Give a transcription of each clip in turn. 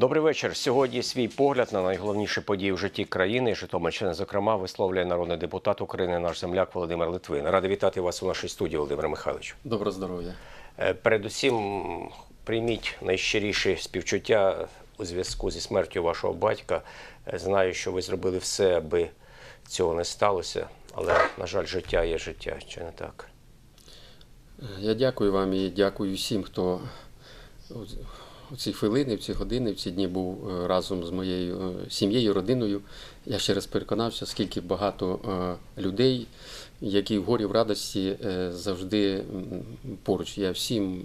Добрий вечір. Сьогодні свій погляд на найголовніші події в житті країни, Житомирщини, зокрема, висловлює народний депутат України, наш земляк Володимир Литвин. Радий вітати вас у нашій студії, Володимир Михайлович. Доброго здоров'я. Е, Передусім, прийміть найщиріші співчуття у зв'язку зі смертю вашого батька. Е, Знаю, що ви зробили все, аби цього не сталося, але, на жаль, життя є життя, чи не так? Я дякую вам і дякую всім, хто у ці хвилини, в ці години, в ці дні був е, разом з моєю е, сім'єю, родиною. Я ще раз переконався, скільки багато е, людей, які в горі в радості завжди поруч. Я всім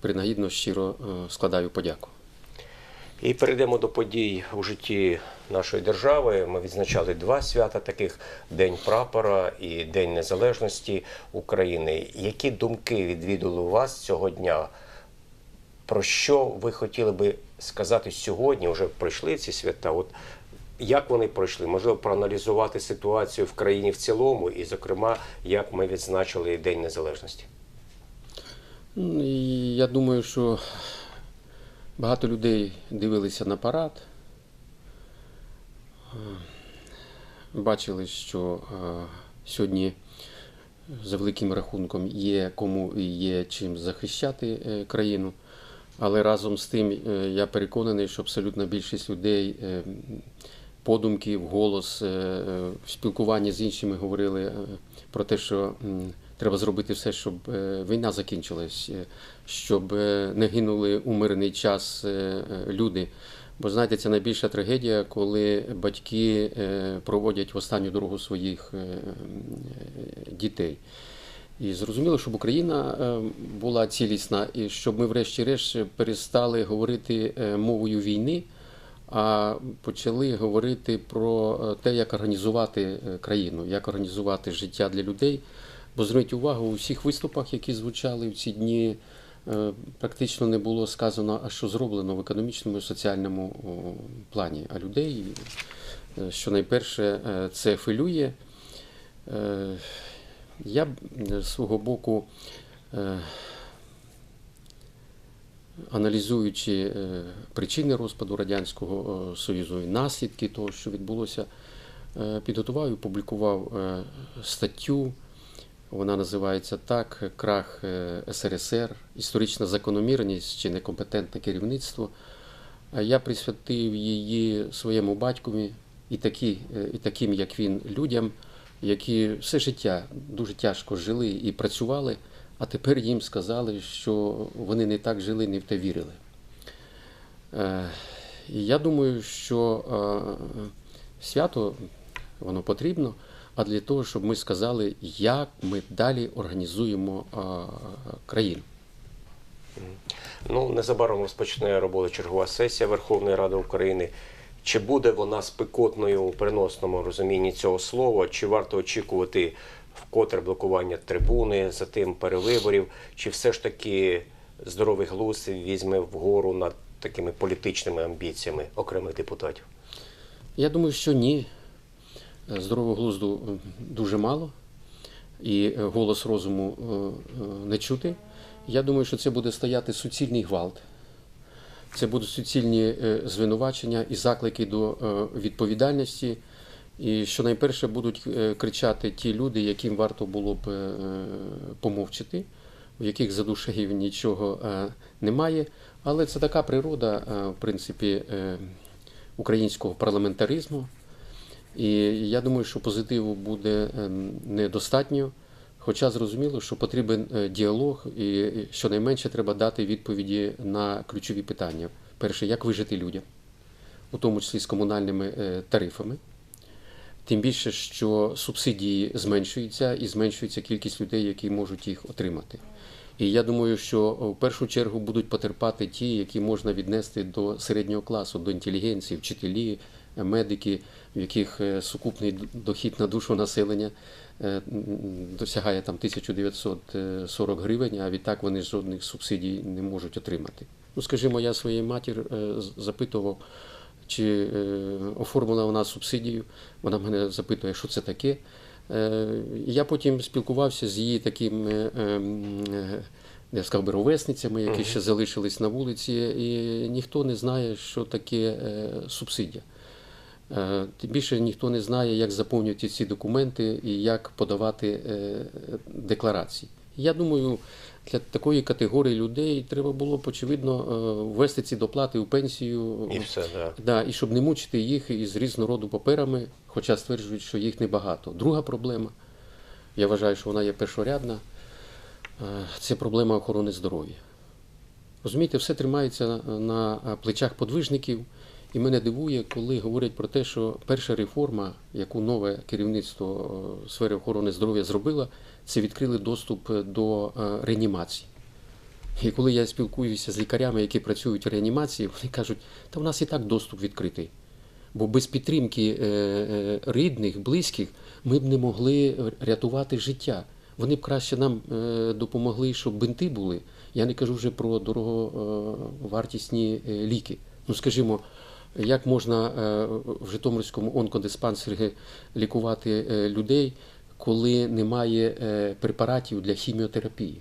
принагідно щиро складаю подяку. І перейдемо до подій у житті нашої держави. Ми відзначали два свята таких: День прапора і День Незалежності України. Які думки відвідали у вас цього дня? Про що ви хотіли би сказати сьогодні? Вже пройшли ці свята. От як вони пройшли? Можливо, проаналізувати ситуацію в країні в цілому, і, зокрема, як ми відзначили День Незалежності. Ну, я думаю, що багато людей дивилися на парад. Е, Бачили, що е, сьогодні за великим рахунком є кому і є чим захищати е, країну. Але разом з тим е, я переконаний, що абсолютна більшість людей е, подумки, вголос, е, е, в спілкуванні з іншими говорили про те, що треба зробити все, щоб війна закінчилась, щоб не гинули у мирний час люди. Бо знаєте, це найбільша трагедія, коли батьки проводять в останню дорогу своїх дітей. І зрозуміло, щоб Україна е, була цілісна, і щоб ми, врешті-решт, перестали говорити е, мовою війни, а почали говорити про е, те, як організувати країну, як організувати життя для людей. Бо зверніть увагу, у всіх виступах, які звучали в ці дні, практично не було сказано, а що зроблено в економічному і соціальному плані. А людей, що найперше, це хвилює. Я б е, з свого боку, е, аналізуючи е, причини розпаду Радянського Союзу і наслідки того, що відбулося, підготував і опублікував статтю. Вона називається так: Крах СРСР, історична закономірність чи некомпетентне керівництво. Я присвятив її своєму батькові і, такі, і таким, як він, людям, які все життя дуже тяжко жили і працювали, а тепер їм сказали, що вони не так жили, не в те вірили. Е, І я думаю, що е, свято воно потрібно, а для того, щоб ми сказали, як ми далі організуємо е, країну. Ну, незабаром розпочне роботу чергова сесія Верховної Ради України. Чи буде вона спекотною у переносному розумінні цього слова? Чи варто очікувати вкотре блокування трибуни, затим перевиборів? Чи все ж таки здоровий глузд візьме вгору над такими політичними амбіціями окремих депутатів? Я думаю, що ні. Здорового глузду е, дуже мало, і е, голос розуму е, не чути. Я думаю, що це буде стояти суцільний гвалт. Це будуть суцільні е, звинувачення і заклики до е, відповідальності. І що найперше будуть е, кричати ті люди, яким варто було б помовчати, в яких за душею нічого немає. Але це така природа, в принципі, українського парламентаризму. І я думаю, що позитиву буде е, недостатньо. Хоча зрозуміло, що потрібен е, діалог, і щонайменше треба дати відповіді на ключові питання. Перше, як вижити людям, у тому числі з комунальними е, тарифами. Тим більше, що субсидії зменшуються і зменшується кількість людей, які можуть їх отримати. І я думаю, що в першу чергу будуть потерпати ті, які можна віднести до середнього класу, до інтелігенції, вчителі, медики, в яких е, сукупний дохід на душу населення е, досягає там 1940 гривень, а відтак вони жодних субсидій не можуть отримати. Ну, скажімо, я своїй матір е, запитував, чи е, оформила вона субсидію. Вона мене запитує, що це таке. Е, Я потім спілкувався з її таким е, ем, е, я сказав би, ровесницями, які ще залишились на вулиці, і ніхто не знає, що таке е, субсидія. Е, Тим більше ніхто не знає, як заповнювати ці документи і як подавати е, декларації. Я думаю, для такої категорії людей треба було б, очевидно, е, ввести ці доплати у пенсію. І все, да. Да, і щоб не мучити їх із різного роду паперами, хоча стверджують, що їх небагато. Друга проблема, я вважаю, що вона є першорядна, це проблема охорони здоров'я. Розумієте, все тримається на плечах подвижників, і мене дивує, коли говорять про те, що перша реформа, яку нове керівництво е, сфери охорони здоров'я зробило, це відкрили доступ до е, реанімації. І коли я спілкуюся з лікарями, які працюють в реанімації, вони кажуть, та в нас і так доступ відкритий. Бо без підтримки е, е, рідних, близьких ми б не могли рятувати життя. Вони б краще нам е, допомогли, щоб бинти були. Я не кажу вже про дороговартісні е, ліки. Ну, скажімо, як можна е, в Житомирському онкодиспансері лікувати е, людей, коли немає е, препаратів для хіміотерапії?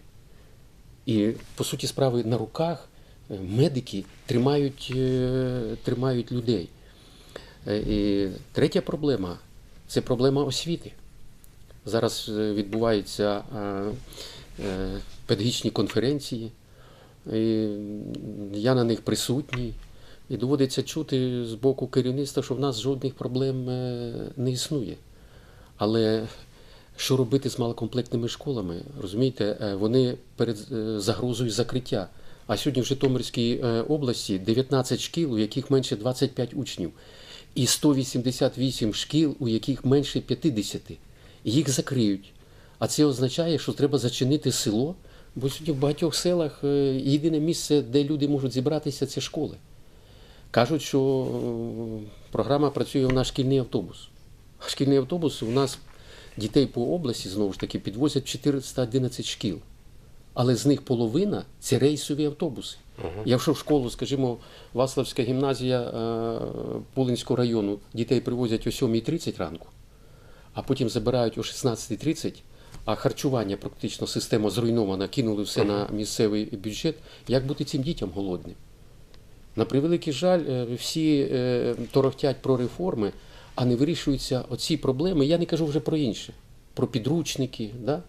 І по суті справи на руках медики тримають, тримають людей. І третя проблема це проблема освіти. Зараз відбуваються педагогічні конференції, і я на них присутній. І доводиться чути з боку керівництва, що в нас жодних проблем е, не існує. Але що робити з малокомплектними школами? Розумієте, е, вони перед е, загрозою закриття. А сьогодні в Житомирській області 19 шкіл, у яких менше 25 учнів, і 188 шкіл, у яких менше 50. Їх закриють. А це означає, що треба зачинити село, бо сьогодні в багатьох селах єдине місце, де люди можуть зібратися, це школи. Кажуть, що е, програма працює на шкільний автобус. А шкільний автобус у нас дітей по області знову ж таки підвозять 411 шкіл. Але з них половина це рейсові автобуси. Якщо в школу, скажімо, Ваславська гімназія е, Пулинського району дітей привозять о 7.30 ранку, а потім забирають о 16.30, а харчування практично система зруйнована, кинули все на місцевий бюджет, як бути цим дітям голодним? На превеликий жаль, е, всі е, торохтять про реформи, а не вирішуються оці проблеми. Я не кажу вже про інше, про підручники, да?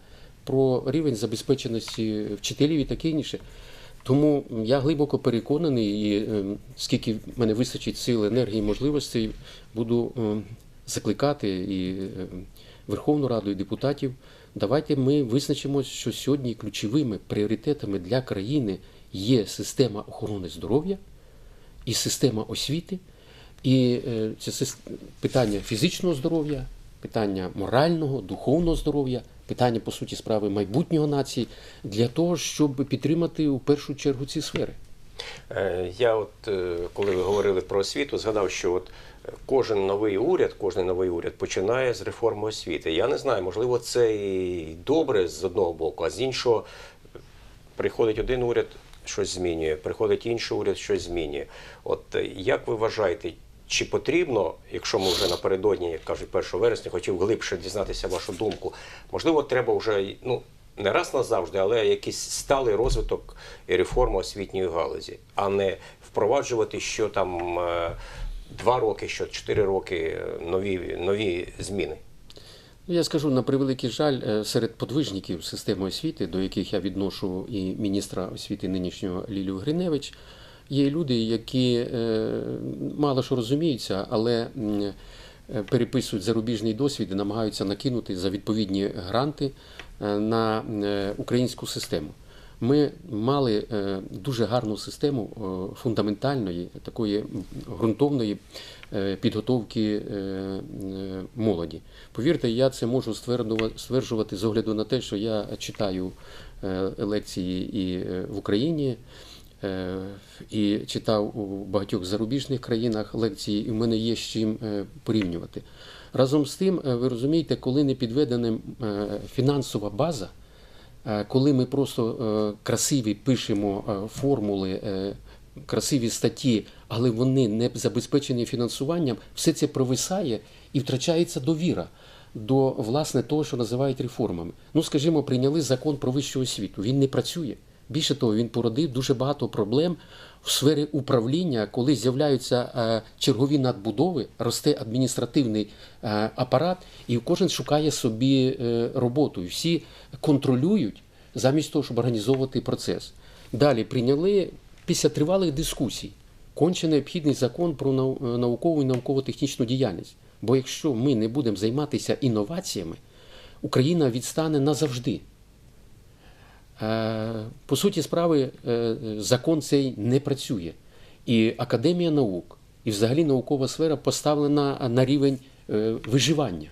про рівень забезпеченості вчителів і таке інше. Тому я глибоко переконаний, і е, скільки в мене вистачить сил, енергії, можливостей, буду закликати і Верховну Раду, і депутатів. Давайте ми визначимо, що сьогодні ключовими пріоритетами для країни є система охорони здоров'я і система освіти, і е, це питання фізичного здоров'я, питання морального, духовного здоров'я, питання, по суті, справи майбутнього нації для того, щоб підтримати у першу чергу ці сфери. Е, Я от е, коли ви говорили про освіту, згадав, що от кожен новий уряд, кожен новий уряд починає з реформи освіти. Я не знаю, можливо, це і добре з одного боку, а з іншого приходить один уряд, щось змінює, приходить інший уряд, щось змінює. От е, як ви вважаєте, чи потрібно, якщо ми вже напередодні, як кажуть, 1 вересня, хотів глибше дізнатися вашу думку, можливо, треба вже ну. Не раз назавжди, але якийсь сталий розвиток і реформа освітньої галузі, а не впроваджувати, що там е, два роки, що чотири роки е, нові, нові зміни. Ну, Я скажу на превеликий жаль, е, серед подвижників системи освіти, до яких я відношу і міністра освіти нинішнього Лілію Гриневич, є люди, які е, мало що розуміються, але е, переписують зарубіжний досвід і намагаються накинути за відповідні гранти на українську систему. Ми мали е, дуже гарну систему е, фундаментальної, такої ґрунтовної е, підготовки молоді. Повірте, я це можу стверджувати з огляду на те, що я читаю лекції і в Україні. І читав у багатьох зарубіжних країнах лекції, і в мене є з чим порівнювати. Разом з тим, ви розумієте, коли не підведена фінансова база, коли ми просто е, красиві пишемо е, формули, е, красиві статті, але вони не забезпечені фінансуванням, все це провисає і втрачається довіра до власне того, що називають реформами. Ну, скажімо, прийняли закон про вищу освіту. Він не працює. Більше того, він породив дуже багато проблем в сфері управління, коли з'являються е, чергові надбудови, росте адміністративний е, апарат, і кожен шукає собі е, роботу. Всі контролюють замість того, щоб організовувати процес. Далі прийняли після тривалих дискусій конче необхідний закон про наукову і науково-технічну діяльність. Бо якщо ми не будемо займатися інноваціями, Україна відстане назавжди. Е, По суті справи, е, закон цей не працює. І Академія наук, і взагалі наукова сфера поставлена на рівень е, виживання.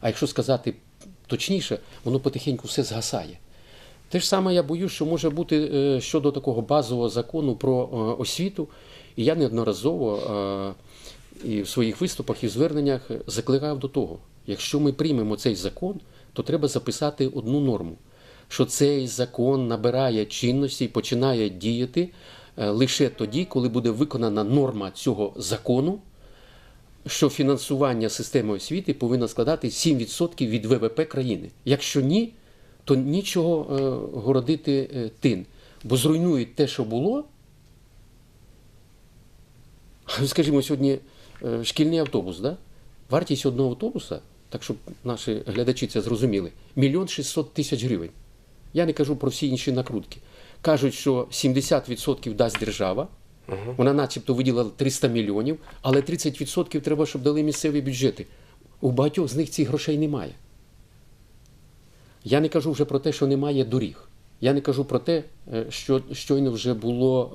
А якщо сказати точніше, воно потихеньку все згасає. Те ж саме я боюсь, що може бути щодо такого базового закону про освіту. І я неодноразово і в своїх виступах і зверненнях закликав до того: якщо ми приймемо цей закон, то треба записати одну норму, що цей закон набирає чинності і починає діяти е, лише тоді, коли буде виконана норма цього закону, що фінансування системи освіти повинно складати 7% від ВВП країни. Якщо ні, то нічого е, городити е, тин, бо зруйнують те, що було. Скажімо, сьогодні шкільний автобус, да? вартість одного автобуса, так щоб наші глядачі це зрозуміли, мільйон 600 тисяч гривень. Я не кажу про всі інші накрутки. Кажуть, що 70% дасть держава, вона начебто виділила 300 мільйонів, але 30% треба, щоб дали місцеві бюджети. У багатьох з них цих грошей немає. Я не кажу вже про те, що немає доріг. Я не кажу про те, е, що щойно вже було,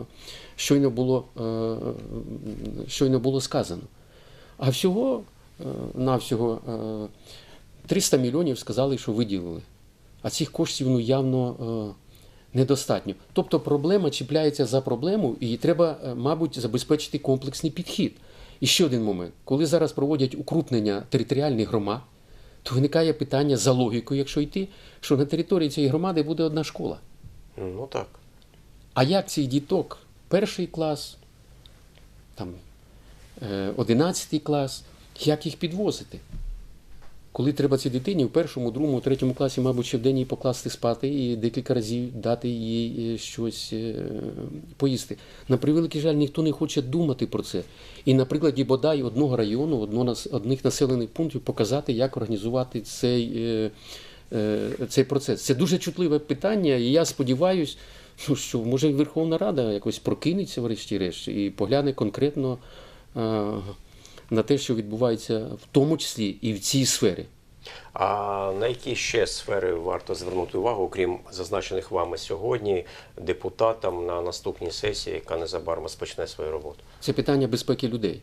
е, щойно було, е, щойно було сказано. А всього навсього е, 300 мільйонів сказали, що виділили. А цих коштів ну, явно е, недостатньо. Тобто проблема чіпляється за проблему, і треба, е, мабуть, забезпечити комплексний підхід. І ще один момент: коли зараз проводять укрупнення територіальних громад, то виникає питання за логікою, якщо йти, що на території цієї громади буде одна школа. Ну так. А як цих діток, перший клас, там, е, одинадцятий клас, як їх підвозити? Коли треба цій дитині в першому, другому, третьому класі, мабуть, ще в день її покласти спати і декілька разів дати їй е, щось е, поїсти. На превеликий жаль, ніхто не хоче думати про це. І на прикладі бодай одного району, одних населених пунктів показати, як організувати цей, е, цей процес. Це дуже чутливе питання, і я сподіваюся, ну, що може Верховна Рада якось прокинеться врешті-решт і погляне конкретно на те, що відбувається в тому числі і в цій сфері. А на які ще сфери варто звернути увагу, окрім зазначених вами сьогодні, депутатам на наступній сесії, яка незабаром розпочне свою роботу? Це питання безпеки людей.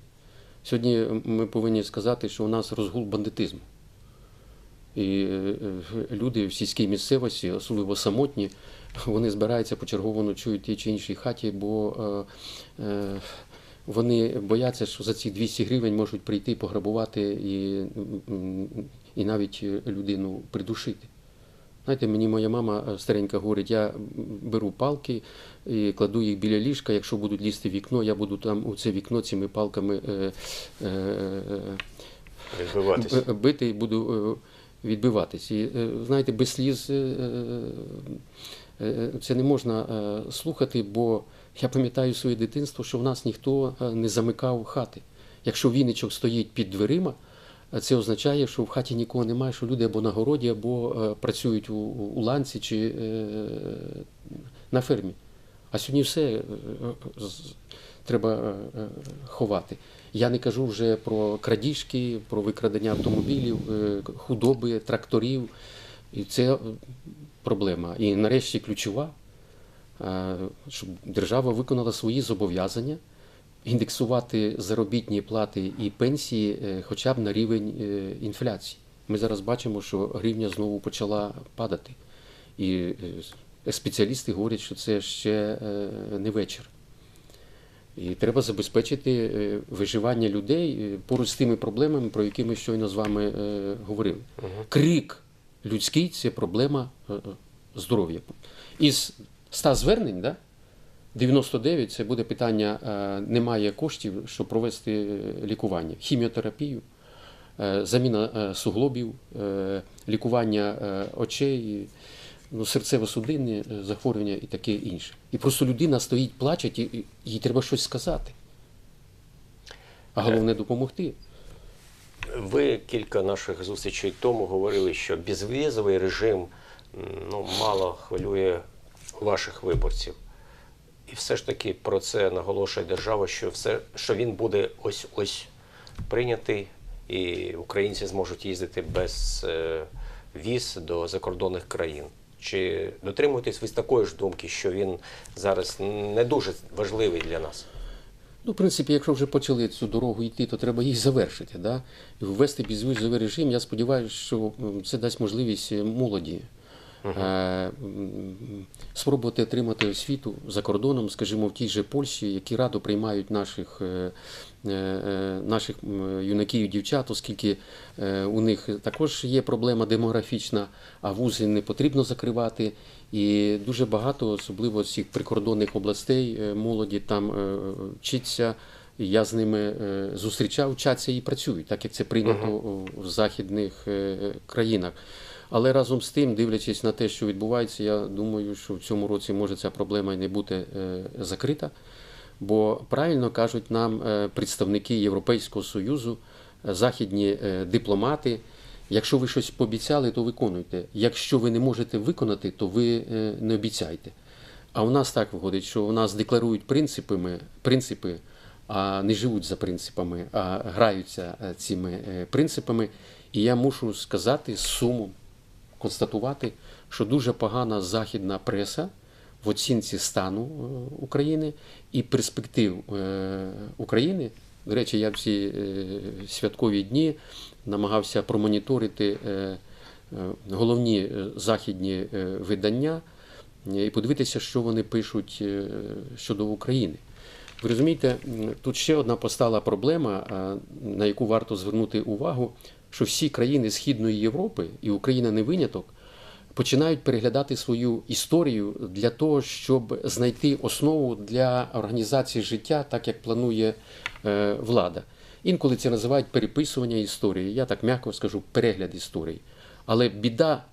Сьогодні ми повинні сказати, що у нас розгул бандитизму. І е, е, люди в сільській місцевості, особливо самотні, вони збираються почергово ночують в тій чи іншій хаті, бо е, вони бояться, що за ці 200 гривень можуть прийти пограбувати і, і навіть людину придушити. Знаєте, мені моя мама е, старенька говорить, я беру палки і кладу їх біля ліжка. Якщо будуть лізти в вікно, я буду там у це вікно цими палками е, е, е, бити і буду е, відбиватись. І е, знаєте, без сліз е, е, е, це не можна е, слухати, бо я пам'ятаю своє дитинство, що в нас ніхто е, не замикав хати. Якщо віничок стоїть під дверима, е, це означає, що в хаті нікого немає, що люди або на городі, або е, працюють у, у ланці чи на фермі. А сьогодні все треба ховати. Я не кажу вже про крадіжки, про викрадення автомобілів, худоби, тракторів. І це проблема. І нарешті ключова, щоб держава виконала свої зобов'язання, індексувати заробітні плати і пенсії е, хоча б на рівень е, інфляції. Ми зараз бачимо, що гривня знову почала падати. І е, спеціалісти говорять, що це ще е, не вечір. І треба забезпечити е, виживання людей е, поруч з тими проблемами, про які ми щойно з вами е, говорили. Крик людський це проблема е, е, здоров'я. Із 100 звернень, да, 99 це буде питання: е, немає коштів, щоб провести е, лікування, хіміотерапію, е, заміна суглобів, лікування очей. ну, серцево-судинні захворювання і таке інше. І просто людина стоїть, плаче, і їй треба щось сказати. А головне допомогти. Ви кілька наших зустрічей тому говорили, що безвізовий режим ну, мало хвилює ваших виборців. І все ж таки про це наголошує держава, що все, що він буде ось ось прийнятий, і українці зможуть їздити без е, віз до закордонних країн. Чи дотримуєтесь ви з такої ж думки, що він зараз не дуже важливий для нас? Ну, в принципі, якщо вже почали цю дорогу йти, то треба її завершити. Да? І ввести безвізовий режим. Я сподіваюся, що це дасть можливість е, молоді е, спробувати отримати освіту за кордоном, скажімо, в тій же Польщі, які радо приймають наших, е, е, е, наших юнаків і дівчат, оскільки е, у них також є проблема демографічна, а вузи не потрібно закривати. І дуже багато, особливо з цих прикордонних областей, е, молоді там е, вчиться. Я з ними е, зустрічав, вчаться і працюють, так як це прийнято в західних країнах. Але разом з тим, дивлячись на те, що відбувається, я думаю, що в цьому році може ця проблема і не бути е, закрита. Бо правильно кажуть нам е, представники Європейського Союзу, е, західні дипломати. Якщо ви щось пообіцяли, то виконуйте. Якщо ви не можете виконати, то ви не обіцяйте. А у нас так виходить, що у нас декларують принципами, принципи, а не живуть за принципами, а граються цими принципами. І я мушу сказати з сумом, констатувати, що дуже погана західна преса в оцінці стану е, України і перспектив е, України. До речі, я всі е, святкові дні намагався промоніторити головні західні видання і подивитися, що вони пишуть щодо України. Ви розумієте, тут ще одна постала проблема, на яку варто звернути увагу, що всі країни Східної Європи, і Україна не виняток, починають переглядати свою історію для того, щоб знайти основу для організації життя, так як планує е, влада. Інколи це називають переписування історії. Я так м'яко скажу перегляд історії. Але біда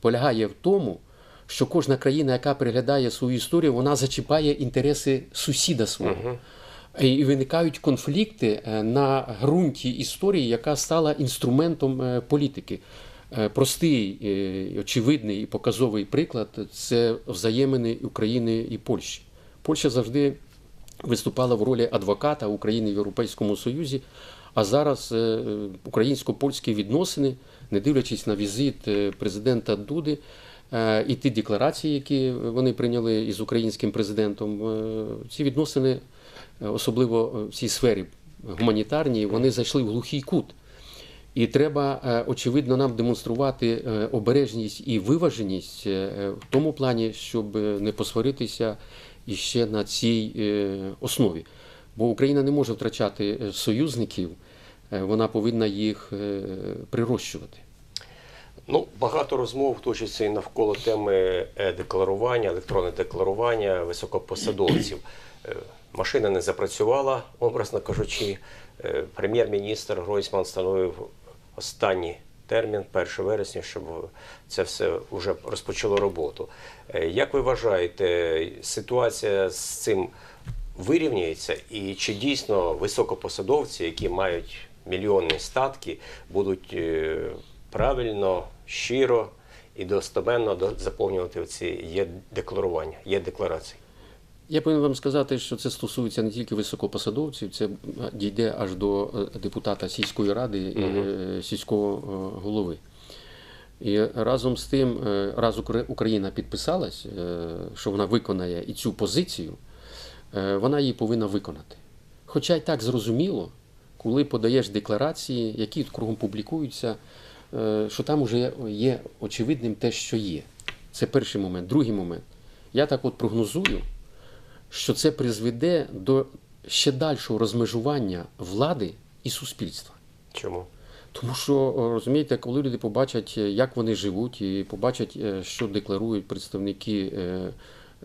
полягає в тому, що кожна країна, яка переглядає свою історію, вона зачіпає інтереси сусіда свого. І виникають конфлікти е, на ґрунті історії, яка стала інструментом е, політики. Е, Простий, очевидний і показовий приклад це взаємини України і Польщі. Польща завжди виступала в ролі адвоката України в Європейському Союзі. А зараз українсько-польські відносини, не дивлячись на візит президента Дуди і ті декларації, які вони прийняли із українським президентом, е, ці відносини, е, особливо в цій сфері гуманітарній, вони зайшли в глухий кут. І треба, е, очевидно, нам демонструвати е, обережність і виваженість е, в тому плані, щоб е, не посваритися іще на цій е, основі. Бо Україна не може втрачати е, союзників, е, вона повинна їх е, прирощувати. Ну, багато розмов точиться і навколо теми е-декларування, електронне декларування високопосадовців. Е, Машина не запрацювала, образно кажучи. Е, Прем'єр-міністр Гройсман встановив останній термін, 1 вересня, щоб це все вже розпочало роботу. Е, Як ви вважаєте, ситуація з цим вирівнюється, і чи дійсно високопосадовці, які мають мільйонні статки, будуть е, правильно, щиро і достеменно до- заповнювати ці є декларування, є декларації? Я повинен вам сказати, що це стосується не тільки високопосадовців, це дійде аж до е, депутата сільської ради і е, сільського е, голови. І разом з тим, раз Україна підписалась, що вона виконає і цю позицію, вона її повинна виконати. Хоча й так зрозуміло, коли подаєш декларації, які кругом публікуються, що там вже є очевидним те, що є. Це перший момент. Другий момент. Я так от прогнозую, що це призведе до ще дальшого розмежування влади і суспільства. Чому? Тому що розумієте, коли люди побачать, е, як вони живуть, і побачать, е, що декларують представники, е,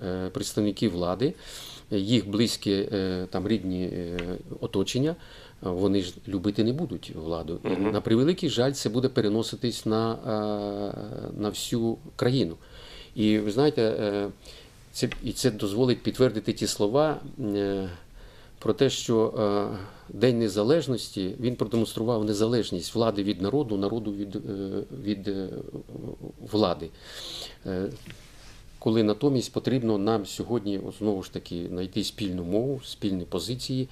е, представники влади, е, їх близькі е, там рідні е, оточення, е, вони ж любити не будуть владу. І На превеликий жаль, це буде переноситись на, е, на всю країну. І ви знаєте, е, це, і це дозволить підтвердити ті слова е, про те, що День Незалежності він продемонстрував незалежність влади від народу, народу від, від влади. Коли натомість потрібно нам сьогодні знову ж таки знайти спільну мову, спільні позиції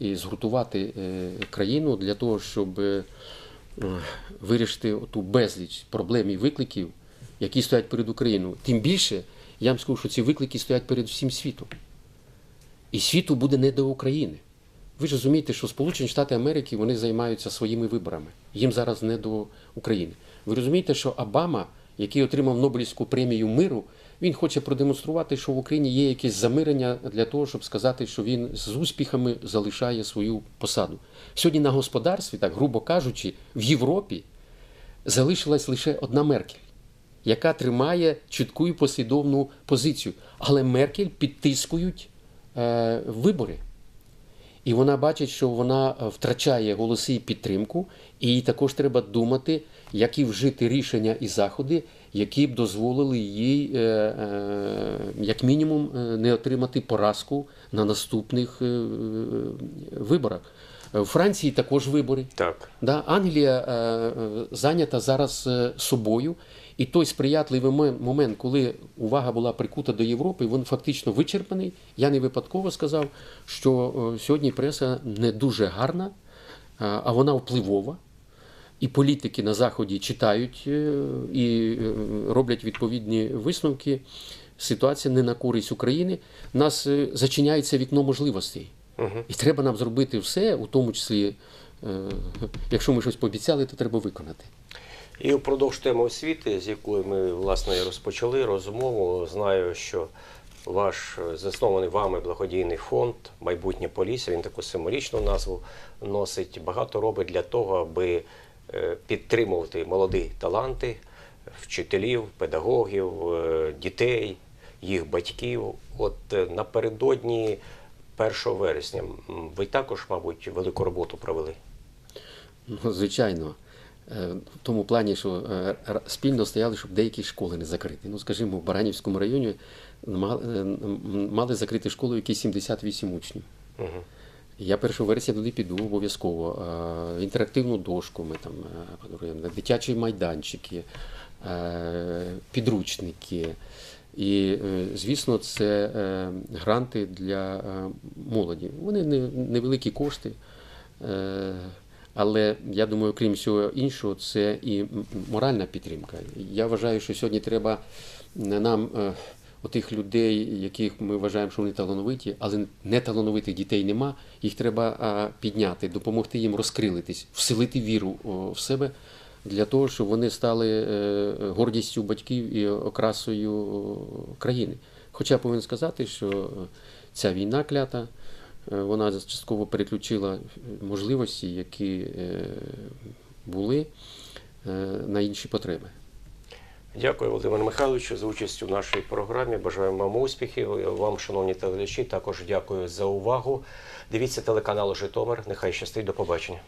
і згуртувати е, країну для того, щоб е, вирішити ту безліч проблем і викликів, які стоять перед Україною. Тим більше я вам скажу, що ці виклики стоять перед всім світом. І світу буде не до України. Ви ж розумієте, що Сполучені Штати Америки вони займаються своїми виборами. Їм зараз не до України. Ви розумієте, що Обама, який отримав Нобелівську премію миру, він хоче продемонструвати, що в Україні є якесь замирення для того, щоб сказати, що він з успіхами залишає свою посаду. Сьогодні на господарстві, так грубо кажучи, в Європі залишилась лише одна Меркель, яка тримає чітку і послідовну позицію. Але Меркель підтискують е, вибори. І вона бачить, що вона втрачає голоси і підтримку, і їй також треба думати, які вжити рішення і заходи, які б дозволили їй, е, е, як мінімум, е, не отримати поразку на наступних виборах. У Франції також вибори. Так. Да, Англія е, зайнята зараз собою, і той сприятливий момент, коли увага була прикута до Європи, він фактично вичерпаний. Я не випадково сказав, що сьогодні преса не дуже гарна, а вона впливова. І політики на Заході читають е, і е, роблять відповідні висновки. Ситуація не на користь України. Нас е, зачиняється вікно можливостей. І треба нам зробити все, у тому числі, якщо ми щось пообіцяли, то треба виконати. І впродовж теми освіти, з якої ми власне розпочали розмову, знаю, що ваш заснований вами благодійний фонд Майбутнє Полісся, він таку символічну назву носить. Багато робить для того, аби підтримувати молоді таланти, вчителів, педагогів, е, дітей, їх батьків. От е, напередодні 1 вересня ви також, мабуть, велику роботу провели. Ну, звичайно, Е, в тому плані, що е, спільно стояли, щоб деякі школи не закриті. Ну, скажімо, в Баранівському районі мали, е, закрити школу, в якій 78 учнів. Угу. Я 1 вересня туди піду обов'язково. Е, Інтерактивну дошку ми там е, дитячі майданчики, е, підручники. І, звісно, це гранти для молоді. Вони невеликі кошти. Але я думаю, крім всього іншого, це і моральна підтримка. Я вважаю, що сьогодні треба нам, отих людей, яких ми вважаємо, що вони талановиті, але не талановитих дітей нема, їх треба підняти, допомогти їм розкрилитись, вселити віру в себе для того, щоб вони стали е, гордістю батьків і окрасою країни. Хоча повинен сказати, що ця війна клята. Е, Вона частково переключила можливості, які е, були на інші потреби. Дякую, Володимир Михайловичу, за участь у нашій програмі. Бажаємо вам успіхів. Вам, шановні телеглядачі, також дякую за увагу. Дивіться телеканал Житомир. Нехай щастить. До побачення.